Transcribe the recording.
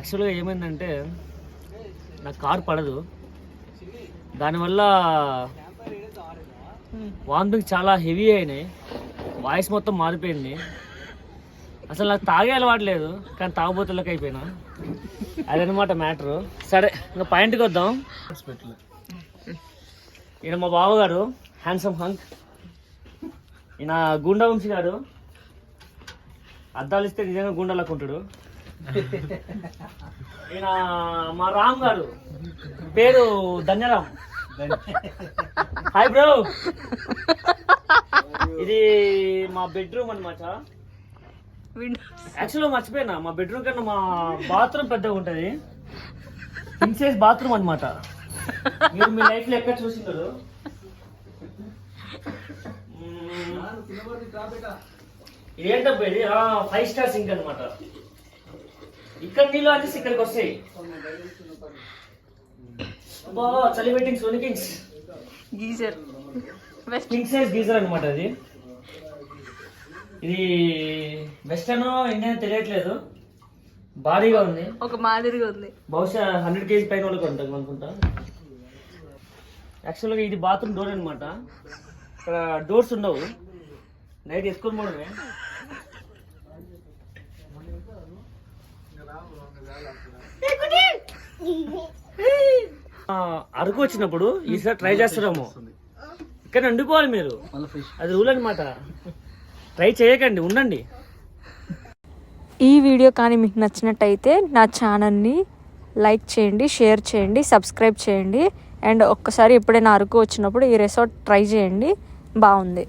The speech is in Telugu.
యాక్చువల్గా ఏమైందంటే నాకు కారు పడదు. దానివల్ల వామిటింగ్ చాలా హెవీ అయినాయి. వాయిస్ మొత్తం మారిపోయింది. అసలు నాకు తాగే అలవాటు లేదు కానీ తాగుబోతులకు అయిపోయినా. అదనమాట మ్యాటరు. సరే ఇంకా పాయింట్కి వద్దాం. ఈయన మా బావగారు హ్యాండ్సమ్ హంక్. ఈయన గుండా వంశీ గారు. అద్దాలు ఇస్తే నిజంగా గుండాలకు ఉంటాడు ఈయన మా రామ్ గారు. పేరు ధన్యరామ్. హాయ్ బ్రో ఇది మా బెడ్రూమ్ అన్నమాట. యాక్చువల్గా మర్చిపోయినా మా బెడ్రూమ్ కన్నా మా బాత్రూమ్ పెద్దగా ఉంటుంది. కింగ్ సైజ్ బాత్రూమ్ అన్నమాట. మీరు మీ లైఫ్లో ఎక్కడ చూసింటారు ఏంటబ్బా ఇది ఫైవ్ స్టార్ సింక్ అన్నమాట. ఇక్కడ నీళ్ళు వచ్చేసి ఇక్కడికి వస్తాయి. అబ్బా చలి Sony kings geyser. King size geyser అనమాట అది. ఇది వెస్టర్న్ ఇండియన్ తెలియట్లేదు. భారీగా ఉంది. ఒక మాదిరిగా ఉంది. బహుశా హండ్రెడ్ కేజీ పైన వాళ్ళకి ఉంటుంది అనుకుంటా. యాక్చువల్గా ఇది బాత్రూమ్ డోర్ అనమాట ఇక్కడ డోర్స్ ఉండవు. నైట్ వేసుకొని పోవడమే. అరకు వచ్చినప్పుడు ఈసారి ట్రై చేస్తున్నాము. ఇక్కడ వండుకోవాలి మీరు. అది రూల్ అనమాట ట్రై చేయకండి ఉండండి. ఈ వీడియో కానీ మీకు నచ్చినట్టయితే నా ఛానల్ని లైక్ చేయండి షేర్ చేయండి సబ్స్క్రైబ్ చేయండి. అండ్ ఒక్కసారి ఎప్పుడైనా అరకు వచ్చినప్పుడు ఈ రిసార్ట్ ట్రై చేయండి. బాగుంది.